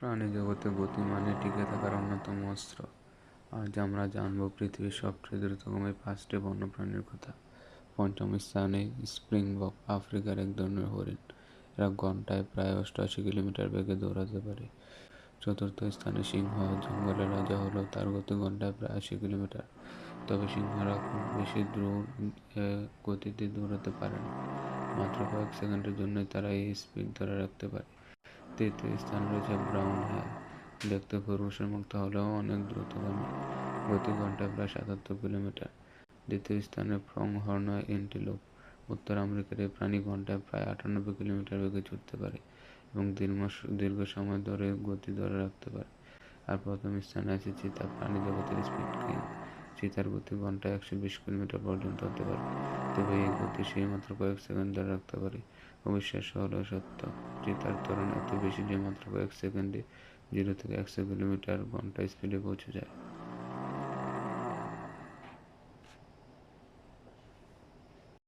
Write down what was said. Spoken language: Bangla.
প্রাণীজগতে গতি মানে টিকে থাকার অন্যতম অস্ত্র। আজ আমরা জানব পৃথিবীর সবচেয়ে দ্রুতগামী পাঁচটি বন্যপ্রাণীর কথা। পঞ্চম স্থানে স্প্রিংবক, আফ্রিকার এক ধরনের হরিণ। এরা ঘন্টায় প্রায় অষ্টআশি কিলোমিটার বেগে দৌড়াতে পারে। চতুর্থ স্থানে সিংহ, জঙ্গলের রাজা হলো তার গতি ঘন্টায় প্রায় আশি কিলোমিটার। তবে সিংহরা খুব বেশি দ্রুত গতিতে দৌড়াতে পারে না। মাত্র কয়েক সেকেন্ডের জন্যই তারা এই স্পিড ধরে রাখতে পারে। তৃতীয় স্থানে রয়েছে ব্রাউন হেয়ার দেখতে খরগোশের মতো হলেও অনেক দ্রুতগামী প্রতি ঘন্টায় প্রায় সাতাত্তর কিলোমিটার। দ্বিতীয় স্থানে প্রং হর্ন এন্টিলোপ, উত্তর আমেরিকার এই প্রাণী ঘন্টায় প্রায় আটানব্বই কিলোমিটার বেগে ছুটতে পারে এবং দীর্ঘ দীর্ঘ সময় ধরে গতি ধরে রাখতে পারে। আর প্রথম স্থানে আছে চিতা প্রাণী জগতের স্পিড কিং। চিতার গতি ঘন্টায় একশো বিশ কিলোমিটার পর্যন্ত হতে পারে। তবে হয়ে গতি সেই মাত্র কয়েক সেকেন্ড ধরে রাখতে পারে। অবিশ্বাস্য হলো সত্য যে তার ত্বরণ এত বেশি যে মাত্র কয়েক সেকেন্ডে, জিরো থেকে একশো কিলোমিটার ঘণ্টা স্পিডে পৌঁছে যায়।